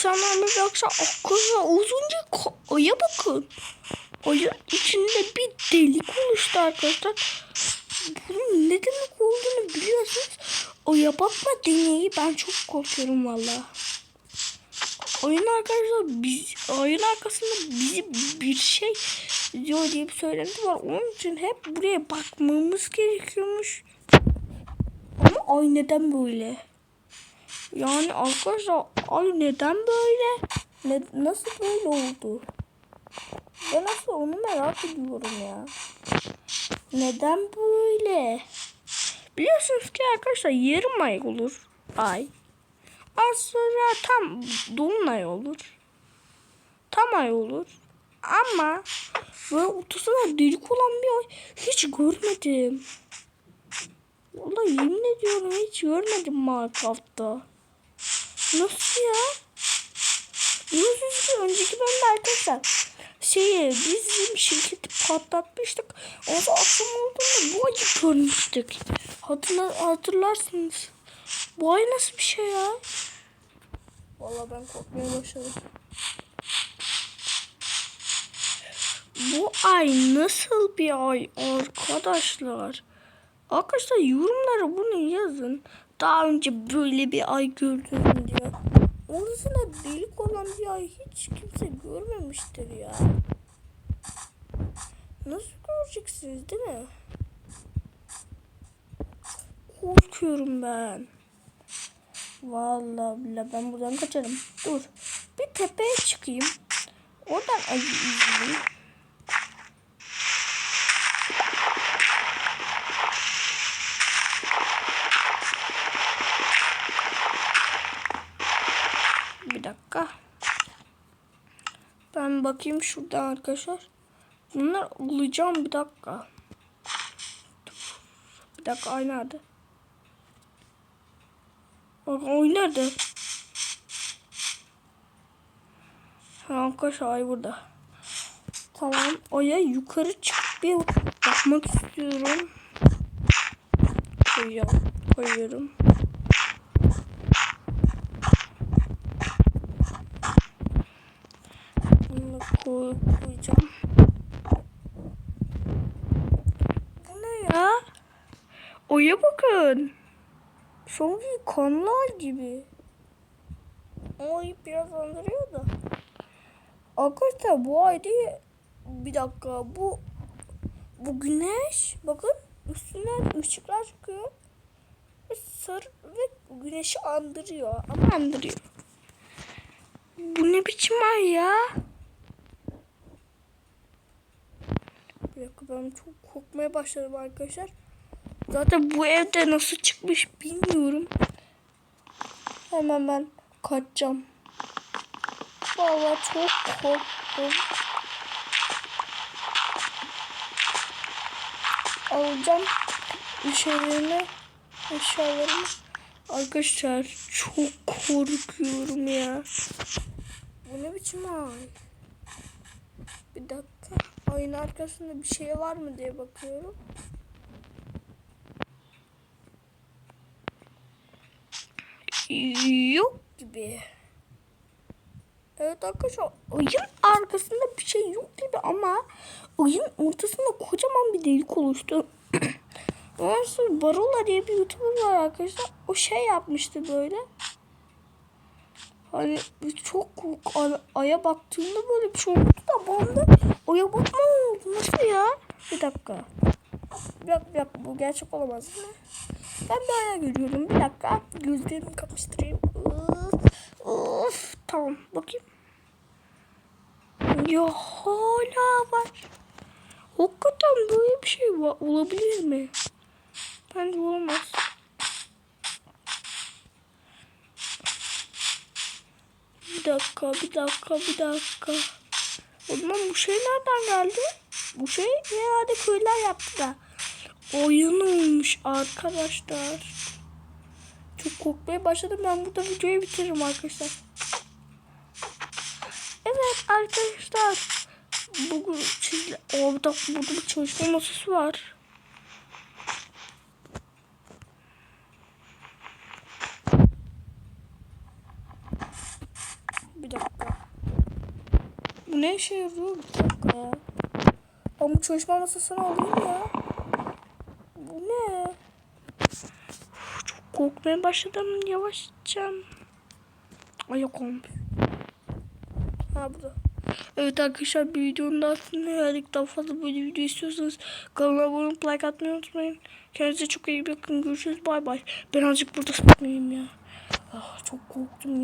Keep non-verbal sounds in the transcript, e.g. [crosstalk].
insanlar bir baksa arkadaşlar uzunca aya bakın. Ayın içinde bir delik oluştu arkadaşlar. Bunun ne demek olduğunu biliyorsunuz. Aya bakma deneyi ben çok korkuyorum valla. Oyun arkadaşlar biz oyun arkasında bizi bir şey diyor diye bir söylenti var. Onun için hep buraya bakmamız gerekiyormuş. Ama ay neden böyle? Yani arkadaşlar ay neden böyle? Ne, nasıl böyle oldu? Ben nasıl onu merak ediyorum ya. Neden böyle? Biliyorsunuz ki arkadaşlar yarım ay olur. Ay. Az sonra tam dolunay olur. Tam ay olur. Ama böyle ortasında delik olan bir ay hiç görmedim. Vallahi yemin ediyorum hiç görmedim Minecraft'ta. Nasıl ya? Ki önceki bölümde arkadaşlar şeyi bizim şirketi patlatmıştık. O da akşam olduğunda bu ayı görmüştük. Hatırla, hatırlarsınız. Bu ay nasıl bir şey ya? Vallahi ben korkmaya başladım. Bu ay nasıl bir ay arkadaşlar? Arkadaşlar yorumlara bunu yazın. Daha önce böyle bir ay gördüm diye. Orasında delik olan bir ay hiç kimse görmemiştir ya. Nasıl göreceksiniz değil mi? Korkuyorum ben. Vallahi billahi ben buradan kaçarım. Dur. Bir tepeye çıkayım. Oradan ayı izleyeyim. Bir dakika. Ben bakayım şuradan arkadaşlar. Bunlar olacağım bir dakika. Bir dakika ay? Bak ay nerede? Ha, arkadaşlar ay burada. Tamam aya yukarı çıkıp bir bakmak istiyorum. Koyuyorum. Bunu koy, koyacağım. Bu ne ya? Oya bakın. Sanki kanlar gibi. Ay biraz andırıyor da. Arkadaşlar bu ay değil. Bir dakika bu bu güneş bakın üstünden ışıklar çıkıyor. Ve sarı ve güneşi andırıyor ama andırıyor. Bu ne biçim ay ya? Bir dakika ben çok korkmaya başladım arkadaşlar. Zaten bu evde nasıl çıkmış bilmiyorum. Hemen ben kaçacağım. Vallahi çok korktum. Alacağım şeylerimi, eşyalarımı. Arkadaşlar çok korkuyorum ya. Bu ne biçim ay? Bir dakika. Ayın arkasında bir şey var mı diye bakıyorum. Yok gibi. Evet arkadaşlar ayın arkasında bir şey yok gibi ama ayın ortasında kocaman bir delik oluştu. [clears throat] Ondan sonra Barola diye bir YouTuber var arkadaşlar. O şey yapmıştı böyle. Hani çok ay- aya baktığımda böyle bir şey oldu da bana aya bakma oldu. Nasıl ya? Bir dakika. Bir dakika, bir dakika. bu gerçek olamaz mi? Ben bir aya görüyorum. Bir dakika. Gözlerimi kapıştırayım. Of. Tamam bakayım. Ya hala var. Hakikaten böyle bir şey var. olabilir mi? Bence olmaz. Bir dakika, bir dakika, bir dakika. O zaman bu şey nereden geldi? Bu şey herhalde köyler yaptı da. Oyun olmuş arkadaşlar. Çok korkmaya başladım. Ben burada videoyu bitiririm arkadaşlar. Evet arkadaşlar. Bugün sizle orada burada bir çalışma masası var. bu ne işe yarıyor? Bir dakika ya. Bu çalışma masasını alayım ya. Ne? Çok korkmaya başladım yavaşça. Ayak olmuş. Ha burada. Evet arkadaşlar bir videonun sonuna geldik. Daha fazla böyle video istiyorsanız kanala abone olup like atmayı unutmayın. Kendinize çok iyi bakın. Görüşürüz. Bay bay. Ben azıcık burada sıkmayayım ya. Ah, çok korktum.